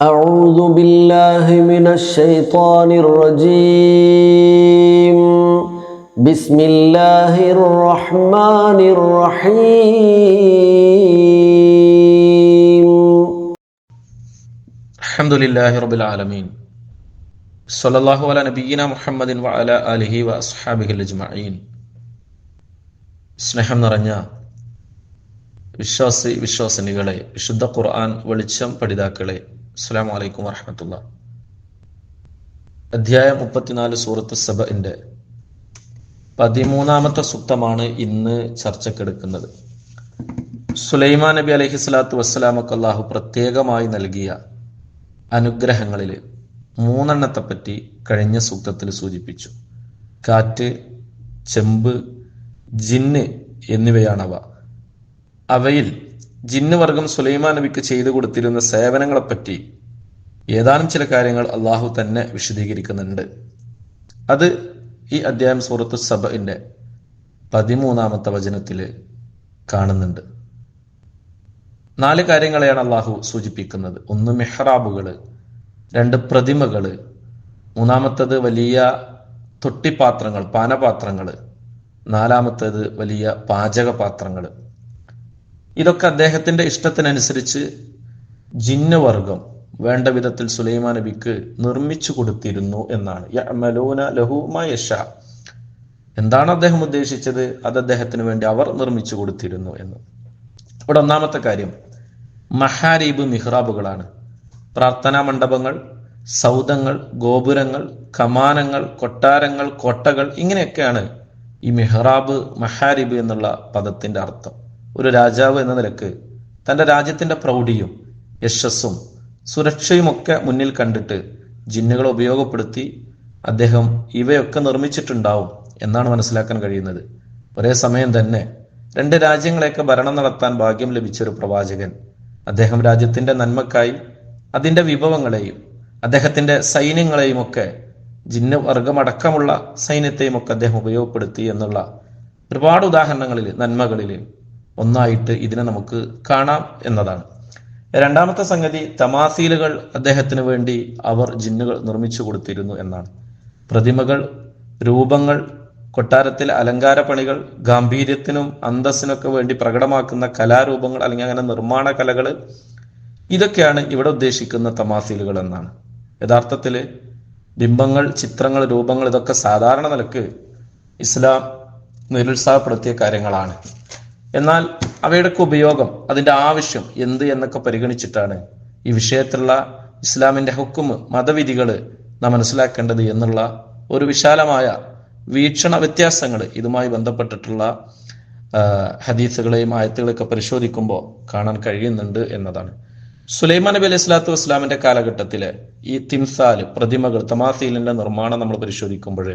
أعوذ بالله من الشيطان الرجيم بسم الله الرحمن الرحيم الحمد لله رب العالمين صلى الله على نبينا محمد وعلى آله وأصحابه الأجمعين സ്നേഹം നിറഞ്ഞ വിശ്വാസി വിശ്വാസിനികളെ വിശുദ്ധ ഖുർആൻ വെളിച്ചം പഠിതാക്കളെ അസ്സലാമു വലൈക്കും വറഹമത്തുള്ള. അധ്യായം മുപ്പത്തിനാല് സൂറത്ത് സബിന്റെ പതിമൂന്നാമത്തെ സൂക്തമാണ് ഇന്ന് ചർച്ചക്കെടുക്കുന്നത്. സുലൈമാൻ നബി അലഹി സ്വലാത്തു വസ്സലാമക്ക് അള്ളാഹു പ്രത്യേകമായി നൽകിയ അനുഗ്രഹങ്ങളിൽ മൂന്നെണ്ണത്തെപ്പറ്റി കഴിഞ്ഞ സൂക്തത്തിൽ സൂചിപ്പിച്ചു. കാറ്റ് ചെമ്പ് ജിന്ന് എന്നിവയാണവ. അവയിൽ ജിന്ന് വർഗം സുലൈമാൻ നബിക്ക് ചെയ്തു കൊടുത്തിരുന്ന സേവനങ്ങളെപ്പറ്റി ഏതാനും ചില കാര്യങ്ങൾ അള്ളാഹു തന്നെ വിശദീകരിക്കുന്നുണ്ട്. അത് ഈ അധ്യായം സൂറത്ത് സബഇന്റെ പതിമൂന്നാമത്തെ വചനത്തിൽ കാണുന്നുണ്ട്. നാല് കാര്യങ്ങളെയാണ് അള്ളാഹു സൂചിപ്പിക്കുന്നത്. ഒന്ന് മെഹ്റാബുകൾ രണ്ട് പ്രതിമകൾ മൂന്നാമത്തത് വലിയ തൊട്ടിപ്പാത്രങ്ങൾ പാനപാത്രങ്ങൾ നാലാമത്തേത് വലിയ പാചകപാത്രങ്ങൾ ഇതൊക്കെ അദ്ദേഹത്തിന്റെ ഇഷ്ടത്തിനനുസരിച്ച് ജിന്നവർഗം വേണ്ട വിധത്തിൽ സുലൈമാൻ നബിക്ക് നിർമ്മിച്ചു കൊടുത്തിരുന്നു എന്നാണ്. യഅമലൂന ലഹു മാ യശാ. എന്താണ് അദ്ദേഹം ഉദ്ദേശിച്ചത്? അത് അദ്ദേഹത്തിന് വേണ്ടി അവർ നിർമ്മിച്ചു കൊടുത്തിരുന്നു എന്ന്. ഇവിടെ ഒന്നാമത്തെ കാര്യം മഹാരീബ് മിഹ്റാബുകളാണ്. പ്രാർത്ഥനാ മണ്ഡപങ്ങൾ സൗദങ്ങൾ ഗോപുരങ്ങൾ കമാനങ്ങൾ കൊട്ടാരങ്ങൾ കോട്ടകൾ ഇങ്ങനെയൊക്കെയാണ് ഈ മിഹ്റാബ് മഹാരിബ് എന്നുള്ള പദത്തിന്റെ അർത്ഥം. ഒരു രാജാവ് എന്ന നിലയ്ക്ക് തന്റെ രാജ്യത്തിന്റെ പ്രൗഢിയും യശസ്സും സുരക്ഷയുമൊക്കെ മുന്നിൽ കണ്ടിട്ട് ജിന്നുകളെ ഉപയോഗപ്പെടുത്തി അദ്ദേഹം ഇവയൊക്കെ നിർമ്മിച്ചിട്ടുണ്ടാവും എന്നാണ് മനസ്സിലാക്കാൻ കഴിയുന്നത്. ഒരേ സമയം തന്നെ രണ്ട് രാജ്യങ്ങളെയൊക്കെ ഭരണം നടത്താൻ ഭാഗ്യം ലഭിച്ച ഒരു പ്രവാചകൻ. അദ്ദേഹം രാജ്യത്തിന്റെ നന്മക്കായി അതിന്റെ വിഭവങ്ങളെയും അദ്ദേഹത്തിന്റെ സൈന്യങ്ങളെയും ഒക്കെ ജിന്ന വർഗമടക്കമുള്ള സൈന്യത്തെയും ഒക്കെ അദ്ദേഹം ഉപയോഗപ്പെടുത്തി എന്നുള്ള ഒരുപാട് ഉദാഹരണങ്ങളിൽ നന്മകളിൽ ഒന്നായിട്ട് ഇതിനെ നമുക്ക് കാണാം എന്നതാണ്. രണ്ടാമത്തെ സംഗതി തമാസീലുകൾ അദ്ദേഹത്തിന് വേണ്ടി അവർ ജിന്നുകൾ നിർമ്മിച്ചു കൊടുത്തിരുന്നു എന്നാണ്. പ്രതിമകൾ രൂപങ്ങൾ കൊട്ടാരത്തിൽ അലങ്കാര പണികൾ ഗാംഭീര്യത്തിനും അന്തസ്സിനൊക്കെ വേണ്ടി പ്രകടമാക്കുന്ന കലാരൂപങ്ങൾ അല്ലെങ്കിൽ അങ്ങനെ നിർമ്മാണ കലകൾ ഇതൊക്കെയാണ് ഇവിടെ ഉദ്ദേശിക്കുന്ന തമാസീലുകൾ എന്നാണ്. യഥാർത്ഥത്തിൽ ബിംബങ്ങൾ ചിത്രങ്ങൾ രൂപങ്ങൾ ഇതൊക്കെ സാധാരണ നിലയ്ക്ക് ഇസ്ലാം നിരുത്സാഹപ്പെടുത്തിയ കാര്യങ്ങളാണ്. എന്നാൽ അവയുടെയൊക്കെ ഉപയോഗം അതിന്റെ ആവശ്യം എന്ത് എന്നൊക്കെ പരിഗണിച്ചിട്ടാണ് ഈ വിഷയത്തിലുള്ള ഇസ്ലാമിന്റെ ഹുക്കുമ് മതവിധികൾ നാം മനസ്സിലാക്കേണ്ടത് എന്നുള്ള ഒരു വിശാലമായ വീക്ഷണ വ്യത്യാസങ്ങൾ ഇതുമായി ബന്ധപ്പെട്ടിട്ടുള്ള ഹദീസുകളെയും ആയത്തുകളെയൊക്കെ പരിശോധിക്കുമ്പോൾ കാണാൻ കഴിയുന്നുണ്ട് എന്നതാണ്. സുലൈമാൻ നബി അലൈഹി സ്വലാത്തു വസ്ലാമിന്റെ കാലഘട്ടത്തിലെ ഈ തിംസാൽ പ്രതിമകൾ തമാസീലിന്റെ നിർമ്മാണം നമ്മൾ പരിശോധിക്കുമ്പോൾ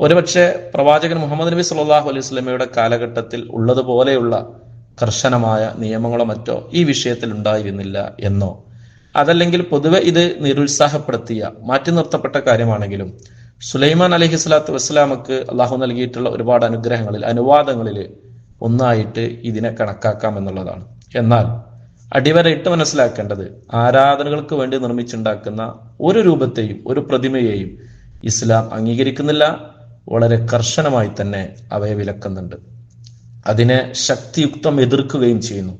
ഒരുപക്ഷെ പ്രവാചകൻ മുഹമ്മദ് നബി സല്ലല്ലാഹു അലൈഹി സ്വലമയുടെ കാലഘട്ടത്തിൽ ഉള്ളതുപോലെയുള്ള കർശനമായ നിയമങ്ങളോ മറ്റോ ഈ വിഷയത്തിൽ ഉണ്ടായിരുന്നില്ല എന്നോ. അതല്ലെങ്കിൽ പൊതുവെ ഇത് നിരുത്സാഹപ്പെടുത്തിയ മാറ്റി നിർത്തപ്പെട്ട കാര്യമാണെങ്കിലും സുലൈമാൻ അലഹി സ്വലാത്തു വസ്സലാമക്ക് അള്ളാഹു നൽകിയിട്ടുള്ള ഒരുപാട് അനുഗ്രഹങ്ങളിൽ അനുവാദങ്ങളിൽ ഒന്നായിട്ട് ഇതിനെ കണക്കാക്കാം എന്നുള്ളതാണ്. എന്നാൽ അടിവരയിട്ട് മനസ്സിലാക്കേണ്ടത് ആരാധനകൾക്ക് വേണ്ടി നിർമ്മിച്ചുണ്ടാക്കുന്ന ഒരു രൂപത്തെയും ഒരു പ്രതിമയെയും ഇസ്ലാം അംഗീകരിക്കുന്നില്ല വളരെ കർശനമായി തന്നെ അവയെ വിലക്കുന്നുണ്ട്. അതിനെ ശക്തിയുക്തം എതിർക്കുകയും ചെയ്യുന്നു.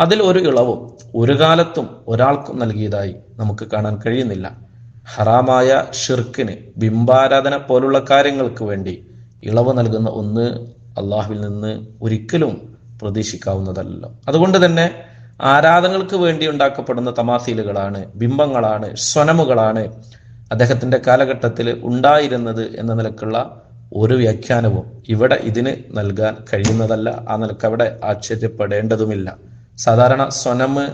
അതിൽ ഒരു ഇളവും ഒരു കാലത്തും ഒരാൾക്കും നൽകിയതായി നമുക്ക് കാണാൻ കഴിയുന്നില്ല. ഹറാമായ ഷിർക്കിന് ബിംബാരാധന പോലുള്ള കാര്യങ്ങൾക്ക് വേണ്ടി ഇളവ് നൽകുന്ന ഒന്ന് അള്ളാഹുവിൽ നിന്ന് ഒരിക്കലും പ്രതീക്ഷിക്കാവുന്നതല്ലോ അതുകൊണ്ട് തന്നെ ആരാധനകൾക്ക് വേണ്ടി ഉണ്ടാക്കപ്പെടുന്ന തമാസീലുകളാണ് ബിംബങ്ങളാണ് സ്വനമുകളാണ് അദ്ദേഹത്തിന്റെ കാലഘട്ടത്തിൽ ഉണ്ടായിരുന്നത് എന്ന നിലക്കുള്ള ഒരു വ്യാഖ്യാനവും ഇവിടെ ഇതിന് നൽകാൻ കഴിയുന്നതല്ല. ആ നിലയ്ക്ക് അവിടെ ആശ്ചര്യപ്പെടേണ്ടതുമില്ല. സാധാരണ സ്വനമ്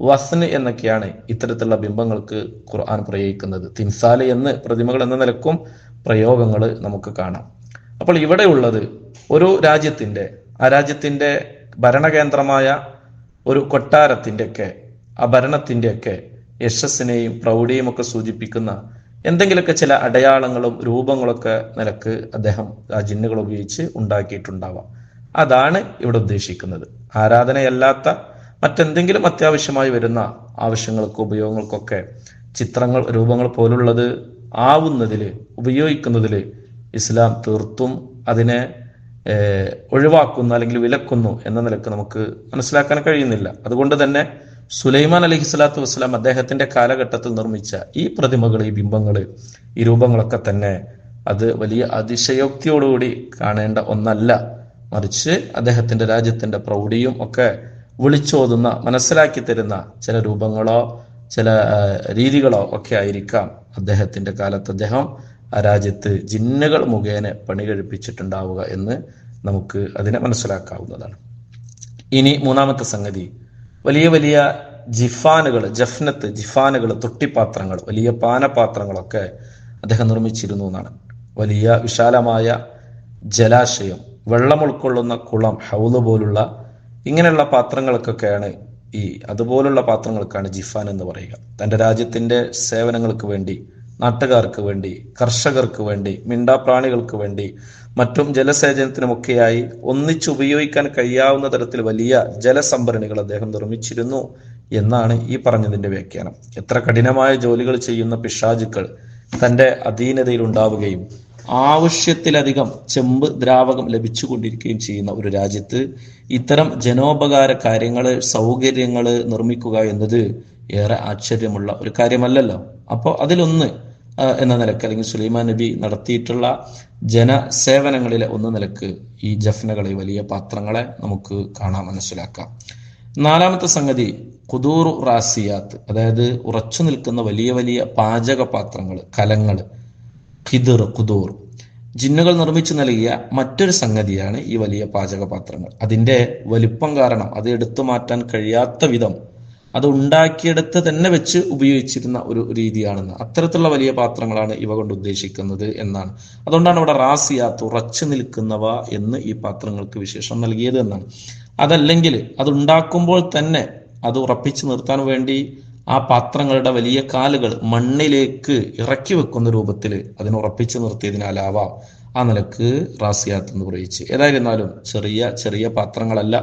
വസ്ന് എന്നൊക്കെയാണ് ഇത്തരത്തിലുള്ള ബിംബങ്ങൾക്ക് ഖുർആൻ പ്രയോഗിക്കുന്നത്. തിൻസാൽ എന്ന് പ്രതിമകൾ എന്ന നിലക്കും പ്രയോഗങ്ങൾ നമുക്ക് കാണാം. അപ്പോൾ ഇവിടെ ഉള്ളത് ഒരു രാജ്യത്തിന്റെ ആ രാജ്യത്തിന്റെ ഭരണകേന്ദ്രമായ ഒരു കൊട്ടാരത്തിന്റെയൊക്കെ ആ ഭരണത്തിന്റെയൊക്കെ യശസ്സിനെയും പ്രൗഢിയും ഒക്കെ സൂചിപ്പിക്കുന്ന എന്തെങ്കിലുമൊക്കെ ചില അടയാളങ്ങളും രൂപങ്ങളൊക്കെ നിലയ്ക്ക് അദ്ദേഹം ആ ജിന്നുകൾ ഉപയോഗിച്ച് ഉണ്ടാക്കിയിട്ടുണ്ടാവാം. അതാണ് ഇവിടെ ഉദ്ദേശിക്കുന്നത്. ആരാധനയല്ലാത്ത മറ്റെന്തെങ്കിലും അത്യാവശ്യമായി വരുന്ന ആവശ്യങ്ങൾക്കും ഉപയോഗങ്ങൾക്കൊക്കെ ചിത്രങ്ങൾ രൂപങ്ങൾ പോലുള്ളത് ആവുന്നതിൽ ഉപയോഗിക്കുന്നതിൽ ഇസ്ലാം തീർത്തും അതിനെ ഒഴിവാക്കുന്നു അല്ലെങ്കിൽ വിലക്കുന്നു എന്ന നിലയ്ക്ക് നമുക്ക് മനസ്സിലാക്കാൻ കഴിയുന്നില്ല. അതുകൊണ്ട് തന്നെ സുലൈമാൻ അലഹി സ്വലാത്തു വസ്സലാം അദ്ദേഹത്തിന്റെ കാലഘട്ടത്തിൽ നിർമ്മിച്ച ഈ പ്രതിമകൾ ഈ ബിംബങ്ങൾ ഈ രൂപങ്ങളൊക്കെ തന്നെ അത് വലിയ അതിശയോക്തിയോടുകൂടി കാണേണ്ട ഒന്നല്ല. മറിച്ച് അദ്ദേഹത്തിന്റെ രാജ്യത്തിന്റെ പ്രൗഢിയും ഒക്കെ വിളിച്ചോതുന്ന മനസ്സിലാക്കി തരുന്ന ചില രൂപങ്ങളോ ചില രീതികളോ ഒക്കെ ആയിരിക്കാം അദ്ദേഹത്തിന്റെ കാലത്ത് അദ്ദേഹം ആ രാജ്യത്ത് ജിന്നുകൾ മുഖേന പണി കഴിപ്പിച്ചിട്ടുണ്ടാവുക എന്ന് നമുക്ക് അതിനെ മനസ്സിലാക്കാവുന്നതാണ്. ഇനി മൂന്നാമത്തെ സംഗതി. വലിയ വലിയ ജിഫാനുകൾ ജഫ്നത്ത് ജിഫാനുകൾ തൊട്ടിപ്പാത്രങ്ങൾ വലിയ പാനപാത്രങ്ങളൊക്കെ അദ്ദേഹം നിർമ്മിച്ചിരുന്നു എന്നാണ്. വലിയ വിശാലമായ ജലാശയം വെള്ളം ഉൾക്കൊള്ളുന്ന കുളം ഹൗൽ പോലുള്ള ഇങ്ങനെയുള്ള പാത്രങ്ങൾക്കൊക്കെയാണ് ഈ അതുപോലുള്ള പാത്രങ്ങൾക്കാണ് ജിഫാൻ എന്ന് പറയുക. തന്റെ രാജ്യത്തിന്റെ സേവനങ്ങൾക്ക് വേണ്ടി നാട്ടുകാർക്ക് വേണ്ടി കർഷകർക്ക് വേണ്ടി മിണ്ടാപ്രാണികൾക്ക് വേണ്ടി മറ്റും ജലസേചനത്തിനുമൊക്കെയായി ഒന്നിച്ച് ഉപയോഗിക്കാൻ കഴിയാവുന്ന തരത്തിൽ വലിയ ജലസംഭരണികൾ അദ്ദേഹം നിർമ്മിച്ചിരുന്നു എന്നാണ് ഈ പറഞ്ഞതിന്റെ വ്യാഖ്യാനം. എത്ര കഠിനമായ ജോലികൾ ചെയ്യുന്ന പിഷാജുക്കൾ തന്റെ അധീനതയിൽ ഉണ്ടാവുകയും ആവശ്യത്തിലധികം ചെമ്പ് ദ്രാവകം ലഭിച്ചുകൊണ്ടിരിക്കുകയും ചെയ്യുന്ന ഒരു രാജ്യത്ത് ഇത്തരം ജനോപകാര കാര്യങ്ങൾ സൗകര്യങ്ങൾ നിർമ്മിക്കുക എന്നത് ഏറെ ആശ്ചര്യമുള്ള ഒരു കാര്യമല്ലല്ലോ. അപ്പോൾ അതിലൊന്ന് എന്ന നിലയ്ക്ക് അല്ലെങ്കിൽ സുലൈമാൻ നബി നടത്തിയിട്ടുള്ള ജനസേവനങ്ങളിലെ ഒന്ന് നിലയ്ക്ക് ഈ ജഫ്നകളെ വലിയ പാത്രങ്ങളെ നമുക്ക് കാണാൻ മനസ്സിലാക്കാം. നാലാമത്തെ സംഗതി കുദൂർ റാസിയാത്ത് അതായത് ഉറച്ചു നിൽക്കുന്ന വലിയ വലിയ പാചക പാത്രങ്ങൾ കലങ്ങൾ ഖിദർ കുദൂർ ജിന്നുകൾ നിർമ്മിച്ചു നൽകിയ മറ്റൊരു സംഗതിയാണ് ഈ വലിയ പാചക പാത്രങ്ങൾ അതിന്റെ വലിപ്പം കാരണം അത് എടുത്തു മാറ്റാൻ കഴിയാത്ത വിധം അത് ഉണ്ടാക്കിയെടുത്ത് തന്നെ വെച്ച് ഉപയോഗിച്ചിരുന്ന ഒരു രീതിയാണെന്ന്. അത്തരത്തിലുള്ള വലിയ പാത്രങ്ങളാണ് ഇവ കൊണ്ട് ഉദ്ദേശിക്കുന്നത് എന്നാണ്. അതുകൊണ്ടാണ് ഇവിടെ റാസിയാത്ത് ഉറച്ചു നിൽക്കുന്നവ എന്ന് ഈ പാത്രങ്ങൾക്ക് വിശേഷം നൽകിയത് എന്നാണ്. അതല്ലെങ്കിൽ അത് ഉണ്ടാക്കുമ്പോൾ തന്നെ അത് ഉറപ്പിച്ചു നിർത്താൻ വേണ്ടി ആ പാത്രങ്ങളുടെ വലിയ കാലുകൾ മണ്ണിലേക്ക് ഇറക്കി വെക്കുന്ന രൂപത്തിൽ അതിനെ ഉറപ്പിച്ചു നിർത്തിയതിനാലാവാം ആ നിലയ്ക്ക് റാസിയാത്ത് എന്ന് പറയിച്ച്. ഏതായിരുന്നാലും ചെറിയ ചെറിയ പാത്രങ്ങളല്ല.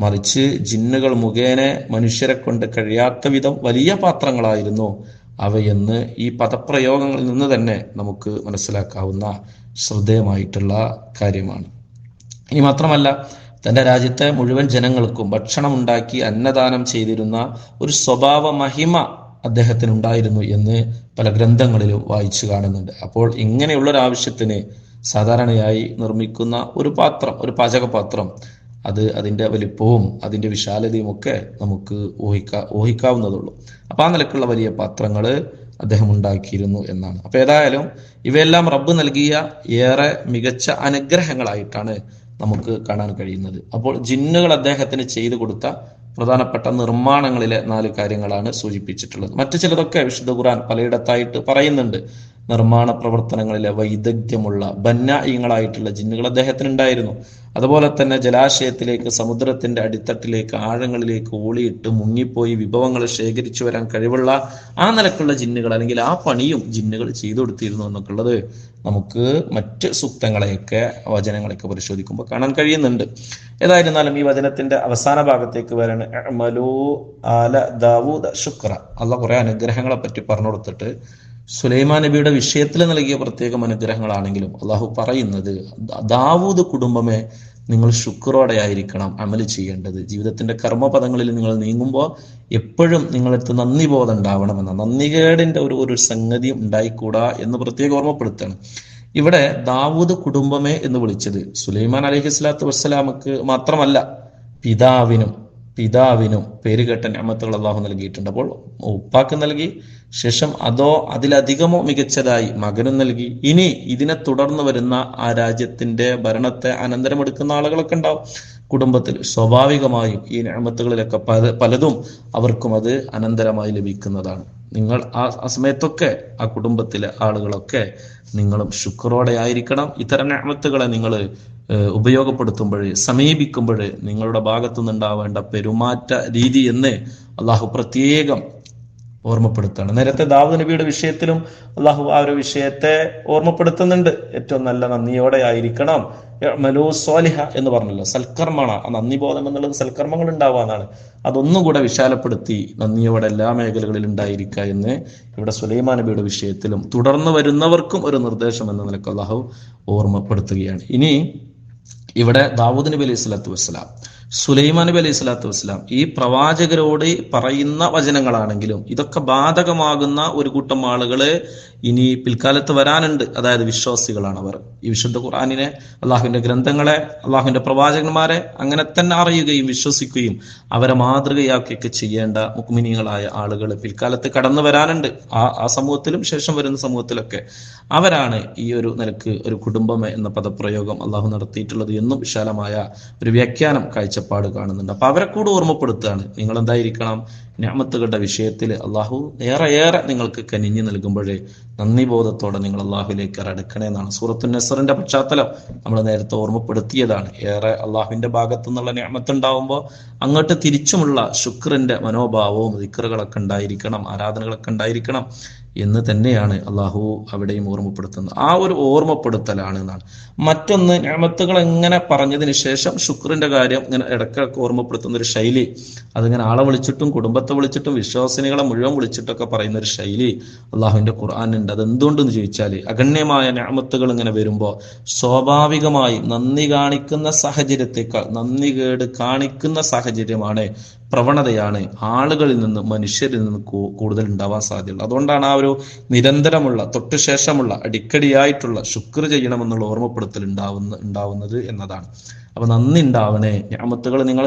മറിച്ച് ജിന്നുകൾ മുഖേന മനുഷ്യരെ കൊണ്ട് കഴിയാത്ത വിധം വലിയ പാത്രങ്ങളായിരുന്നു അവയെന്ന് ഈ പദപ്രയോഗങ്ങളിൽ നിന്ന് തന്നെ നമുക്ക് മനസ്സിലാക്കാവുന്ന ശ്രദ്ധേയമായിട്ടുള്ള കാര്യമാണ്. ഇനി മാത്രമല്ല തന്റെ രാജ്യത്തെ മുഴുവൻ ജനങ്ങൾക്കും ഭക്ഷണം ഉണ്ടാക്കി അന്നദാനം ചെയ്തിരുന്ന ഒരു സ്വഭാവ മഹിമ അദ്ദേഹത്തിന് ഉണ്ടായിരുന്നു എന്ന് പല ഗ്രന്ഥങ്ങളിലും വായിച്ചു കാണുന്നുണ്ട്. അപ്പോൾ ഇങ്ങനെയുള്ള ഒരു ആവശ്യത്തിന് സാധാരണയായി നിർമ്മിക്കുന്ന ഒരു പാത്രം ഒരു പാചകപാത്രം അത് അതിന്റെ വലിപ്പവും അതിന്റെ വിശാലതയും ഒക്കെ നമുക്ക് ഊഹിക്കാ ഊഹിക്കാവുന്നതുള്ളൂ. അപ്പൊ ആ നിലക്കുള്ള വലിയ പാത്രങ്ങൾ അദ്ദേഹം ഉണ്ടാക്കിയിരുന്നു എന്നാണ്. അപ്പൊ ഏതായാലും ഇവയെല്ലാം റബ്ബ് നൽകിയ ഏറെ മികച്ച അനുഗ്രഹങ്ങളായിട്ടാണ് നമുക്ക് കാണാൻ കഴിയുന്നത്. അപ്പോൾ ജിന്നുകൾ അദ്ദേഹത്തിന് ചെയ്തു കൊടുത്ത പ്രധാനപ്പെട്ട നിർമ്മാണങ്ങളിലെ നാല് കാര്യങ്ങളാണ് സൂചിപ്പിച്ചിട്ടുള്ളത്. മറ്റു ചിലതൊക്കെ വിശുദ്ധ ഖുർആൻ പലയിടത്തായിട്ട് പറയുന്നുണ്ട്. നിർമ്മാണ പ്രവർത്തനങ്ങളിലെ വൈദഗ്ധ്യമുള്ള ബന്നായിങ്ങളായിട്ടുള്ള ജിന്നുകൾ അദ്ദേഹത്തിന് ഉണ്ടായിരുന്നു അതുപോലെ തന്നെ ജലാശയത്തിലേക്ക് സമുദ്രത്തിന്റെ അടിത്തട്ടിലേക്ക് ആഴങ്ങളിലേക്ക് ഓളിയിട്ട് മുങ്ങിപ്പോയി വിഭവങ്ങൾ ശേഖരിച്ചു വരാൻ കഴിവുള്ള ആ നിലക്കുള്ള ജിന്നുകൾ അല്ലെങ്കിൽ ആ പണിയും ജിന്നുകൾ ചെയ്തു കൊടുത്തിരുന്നു എന്നൊക്കെയുള്ളത് നമുക്ക് മറ്റ് സൂക്തങ്ങളെയൊക്കെ വചനങ്ങളെയൊക്കെ പരിശോധിക്കുമ്പോൾ കാണാൻ കഴിയുന്നുണ്ട്. ഏതായിരുന്നാലും ഈ വചനത്തിന്റെ അവസാന ഭാഗത്തേക്ക് വരാണ്. ആല ദാവൂദ് ശുക്ര. അല്ല കുറെ അനുഗ്രഹങ്ങളെ പറ്റി പറഞ്ഞു കൊടുത്തിട്ട് സുലൈമാൻ നബിയുടെ വിഷയത്തിൽ നൽകിയ പ്രത്യേകം അനുഗ്രഹങ്ങളാണെങ്കിലും അള്ളാഹു പറയുന്നത് ദാവൂദ് കുടുംബമേ നിങ്ങൾ ശുക്രോടെ ആയിരിക്കണം അമൽ ചെയ്യേണ്ടത്. ജീവിതത്തിന്റെ കർമ്മപദങ്ങളിൽ നിങ്ങൾ നീങ്ങുമ്പോൾ എപ്പോഴും നിങ്ങളടുത്ത് നന്ദി ബോധം ഉണ്ടാവണമെന്ന നന്ദികേടിന്റെ ഒരു ഒരു സംഗതി ഉണ്ടായിക്കൂടാ എന്ന് പ്രത്യേകം ഓർമ്മപ്പെടുത്തണം. ഇവിടെ ദാവൂദ് കുടുംബമേ എന്ന് വിളിച്ചത് സുലൈമാൻ അലഹി സ്വലാത്തു വസ്സലാമക്ക് മാത്രമല്ല പിതാവിനും പിതാവിനും പേരുകേട്ട ഞാമത്തുകൾ അള്ളാഹു നൽകിയിട്ടുണ്ട്. അപ്പോൾ ഉപ്പാക്ക് നൽകി ശേഷം അതോ അതിലധികമോ മികച്ചതായി മകനും നൽകി. ഇനി ഇതിനെ തുടർന്ന് വരുന്ന ആ രാജ്യത്തിന്റെ ഭരണത്തെ അനന്തരമെടുക്കുന്ന ആളുകളൊക്കെ ഉണ്ടാവും. കുടുംബത്തിൽ സ്വാഭാവികമായും ഈ ഞാമത്തുകളിലൊക്കെ പല പലതും അവർക്കും അത് അനന്തരമായി ലഭിക്കുന്നതാണ്. നിങ്ങൾ ആ ആ സമയത്തൊക്കെ ആ കുടുംബത്തിലെ ആളുകളൊക്കെ നിങ്ങളും ശുക്രോടെ ആയിരിക്കണം ഇത്തരം ഞാമത്തുകളെ നിങ്ങൾ ഉപയോഗപ്പെടുത്തുമ്പോൾ സമീപിക്കുമ്പോൾ നിങ്ങളുടെ ഭാഗത്തു നിന്നുണ്ടാവേണ്ട പെരുമാറ്റ രീതി എന്ന് അള്ളാഹു പ്രത്യേകം ഓർമ്മപ്പെടുത്തുകയാണ്. നേരത്തെ ദാവൂദ് നബിയുടെ വിഷയത്തിലും അള്ളാഹു ആ ഒരു വിഷയത്തെ ഓർമ്മപ്പെടുത്തുന്നുണ്ട്. ഏറ്റവും നല്ല നന്ദിയോടെ ആയിരിക്കണം. മലൂ സോലിഹ എന്ന് പറഞ്ഞല്ലോ. സൽക്കർമ്മമാണ് ആ നന്ദി ബോധം എന്നുള്ളത് സൽക്കർമ്മങ്ങൾ ഉണ്ടാവാന്നാണ് അതൊന്നും കൂടെ വിശാലപ്പെടുത്തി നന്ദിയോടെ എല്ലാ മേഖലകളിലും ഉണ്ടായിരിക്കുക എന്ന് ഇവിടെ സുലൈമാ നബിയുടെ വിഷയത്തിലും തുടർന്ന് വരുന്നവർക്കും ഒരു നിർദ്ദേശം എന്ന നിലയ്ക്ക് അള്ളാഹു ഓർമ്മപ്പെടുത്തുകയാണ്. ഇനി ഇവിടെ ദാവൂദ് നബി അലൈഹി സ്വലാത്തു വസ്സലാം. സുലൈമാൻ നബി അലൈഹി സ്വലാത്തു വസ്സലാം ഈ പ്രവാചകരോട് പറയുന്ന വചനങ്ങളാണെങ്കിലും ഇതൊക്കെ ബാധകമാകുന്ന ഒരു കൂട്ടം ആളുകൾ ഇനി പിൽക്കാലത്ത് വരാനുണ്ട്. അതായത് വിശ്വാസികളാണ് അവർ. ഈ വിശുദ്ധ ഖുർആാനിനെ അള്ളാഹുവിന്റെ ഗ്രന്ഥങ്ങളെ അള്ളാഹുവിന്റെ പ്രവാചകന്മാരെ അങ്ങനെ തന്നെ അറിയുകയും വിശ്വസിക്കുകയും അവരെ മാതൃകയാക്കുകയൊക്കെ ചെയ്യേണ്ട മുക്മിനികളായ ആളുകൾ പിൽക്കാലത്ത് കടന്നു വരാനുണ്ട്. ആ ആ സമൂഹത്തിലും ശേഷം വരുന്ന സമൂഹത്തിലൊക്കെ അവരാണ് ഈ ഒരു നിലയ്ക്ക് ഒരു കുടുംബം എന്ന പദപ്രയോഗം അള്ളാഹു നടത്തിയിട്ടുള്ളത് എന്നും വിശാലമായ ഒരു വ്യാഖ്യാനം കാഴ്ചപ്പാട് കാണുന്നുണ്ട്. അപ്പൊ അവരെ കൂടെ ഓർമ്മപ്പെടുത്തുകയാണ്. നിങ്ങൾ എന്തായിരിക്കണം ഞാമത്തുകളുടെ വിഷയത്തിൽ അള്ളാഹു ഏറെ ഏറെ നിങ്ങൾക്ക് കനിഞ്ഞു നൽകുമ്പോഴേ നന്ദി ബോധത്തോടെ നിങ്ങൾ അള്ളാഹുലേക്ക് അടുക്കണേ എന്നാണ്. സൂറത്തു നസറിന്റെ പശ്ചാത്തലം നമ്മൾ നേരത്തെ ഓർമ്മപ്പെടുത്തിയതാണ്. ഏറെ അള്ളാഹുവിന്റെ ഭാഗത്തു നിന്നുള്ള ഞാമത്തുണ്ടാവുമ്പോൾ അങ്ങോട്ട് തിരിച്ചുമുള്ള ശുക്രന്റെ മനോഭാവവും ദിക്കറുകളൊക്കെ ഉണ്ടായിരിക്കണം ആരാധനകളൊക്കെ ഉണ്ടായിരിക്കണം എന്ന് തന്നെയാണ് അള്ളാഹു അവിടെയും ഓർമ്മപ്പെടുത്തുന്നത്. ആ ഒരു ഓർമ്മപ്പെടുത്തലാണ് എന്നാണ്. മറ്റൊന്ന് ഞാമത്തുകൾ എങ്ങനെ പറഞ്ഞതിന് ശേഷം ശുക്രന്റെ കാര്യം ഇങ്ങനെ ഇടയ്ക്കൊക്കെ ഓർമ്മപ്പെടുത്തുന്ന ഒരു ശൈലി അതിങ്ങനെ ആളെ വിളിച്ചിട്ടും കുടുംബത്തെ വിളിച്ചിട്ടും വിശ്വാസിനികളെ മുഴുവൻ വിളിച്ചിട്ടൊക്കെ പറയുന്ന ഒരു ശൈലി അള്ളാഹുവിന്റെ ഖുർആാനുണ്ട് അത് എന്തുകൊണ്ടെന്ന് ചോദിച്ചാൽ അഗണ്യമായ ഞാമത്തുകൾ ഇങ്ങനെ വരുമ്പോൾ സ്വാഭാവികമായി നന്ദി കാണിക്കുന്ന സാഹചര്യത്തെക്കാൾ നന്ദി കേട് കാണിക്കുന്ന സാഹചര്യമാണ് പ്രവണതയാണ് ആളുകളിൽ നിന്ന് മനുഷ്യരിൽ നിന്ന് കൂടുതൽ ഉണ്ടാവാൻ സാധ്യതയുള്ളത്. അതുകൊണ്ടാണ് ആ ഒരു നിരന്തരമുള്ള തൊട്ടുശേഷമുള്ള അടിക്കടിയായിട്ടുള്ള ശുക്ർ ചെയ്യണമെന്നുള്ള ഓർമ്മപ്പെടുത്തൽ ഉണ്ടാവുന്ന ഉണ്ടാവുന്നത് എന്നതാണ്. അപ്പൊ നന്ദി ഉണ്ടാവണേ ഞാമത്തുകൾ നിങ്ങൾ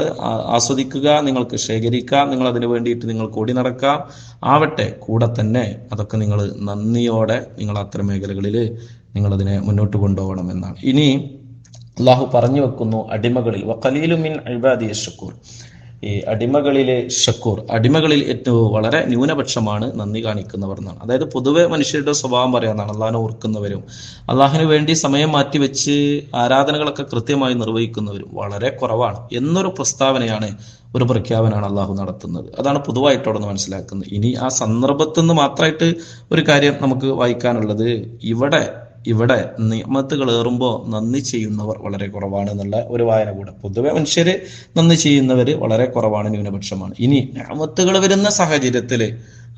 ആസ്വദിക്കുക നിങ്ങൾക്ക് ശേഖരിക്കാം നിങ്ങൾ അതിനു വേണ്ടിയിട്ട് നിങ്ങൾ കൂടി നടക്കാം ആവട്ടെ കൂടെ തന്നെ അതൊക്കെ നിങ്ങൾ നന്ദിയോടെ നിങ്ങൾ അത്തരം മേഖലകളിൽ നിങ്ങൾ അതിനെ മുന്നോട്ട് കൊണ്ടുപോകണം എന്നാണ് ഇനി അള്ളാഹു പറഞ്ഞു വെക്കുന്നു അടിമകളിൽ വഖലീലുമിൻ ഇബാദി ഷക്കൂർ ഈ അടിമകളിലെ ഷക്കൂർ. അടിമകളിൽ ഏറ്റവും വളരെ ന്യൂനപക്ഷമാണ് നന്ദി കാണിക്കുന്നവർ എന്നാണ്. അതായത് പൊതുവെ മനുഷ്യരുടെ സ്വഭാവം പറയാന്നാണ്. അള്ളാഹിനെ ഓർക്കുന്നവരും അള്ളാഹിന് വേണ്ടി സമയം മാറ്റിവെച്ച് ആരാധനകളൊക്കെ കൃത്യമായി നിർവഹിക്കുന്നവരും വളരെ കുറവാണ്. എന്നൊരു പ്രസ്താവനയാണ് ഒരു പ്രഖ്യാപനമാണ് അള്ളാഹു നടത്തുന്നത്. അതാണ് പൊതുവായിട്ട് അവിടെ നിന്ന് മനസ്സിലാക്കുന്നത്. ഇനി ആ സന്ദർഭത്തിൽ നിന്ന് മാത്രമായിട്ട് ഒരു കാര്യം നമുക്ക് വായിക്കാനുള്ളത് ഇവിടെ ഇവിടെ നിയമത്തുകൾ ഏറുമ്പോൾ നന്ദി ചെയ്യുന്നവർ വളരെ കുറവാണ് എന്നുള്ള ഒരു വായന കൂടെ. പൊതുവെ മനുഷ്യര് നന്ദി ചെയ്യുന്നവർ വളരെ കുറവാണ് ന്യൂനപക്ഷമാണ്. ഇനി ഞാമത്തുകൾ വരുന്ന സാഹചര്യത്തിൽ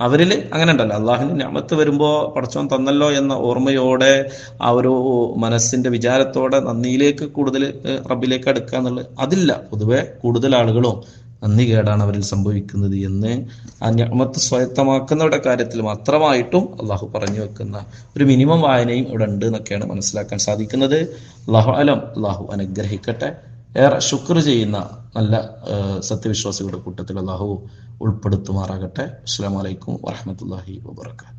അവരിൽ അങ്ങനെ ഉണ്ടല്ലോ. അള്ളാഹിന് ഞാമത്ത് വരുമ്പോ പടച്ചോൻ തന്നല്ലോ എന്ന ഓർമ്മയോടെ ആ ഒരു മനസ്സിന്റെ വിചാരത്തോടെ നന്ദിയിലേക്ക് കൂടുതൽ റബ്ബിലേക്ക് അടുക്കുക എന്നുള്ളത് അതില്ല. പൊതുവെ കൂടുതൽ ആളുകളും നന്ദി കേടാണ് അവരിൽ സംഭവിക്കുന്നത് എന്ന് ആ ഞമത്ത് സ്വായത്തമാക്കുന്നവരുടെ കാര്യത്തിൽ മാത്രമായിട്ടും അള്ളാഹു പറഞ്ഞു വെക്കുന്ന ഒരു മിനിമം വായനയും ഇവിടെ ഉണ്ട് എന്നൊക്കെയാണ് മനസ്സിലാക്കാൻ സാധിക്കുന്നത്. അള്ളാഹു അലം അള്ളാഹു അനുഗ്രഹിക്കട്ടെ. ഏറെ ശുക്ർ ചെയ്യുന്ന നല്ല സത്യവിശ്വാസികളുടെ കൂട്ടത്തിൽ അള്ളാഹു ഉൾപ്പെടുത്തുമാറാകട്ടെ. അസ്സാം വലൈക്കും വാഹമത്തല്ലാഹി വാബർക്കാത്തു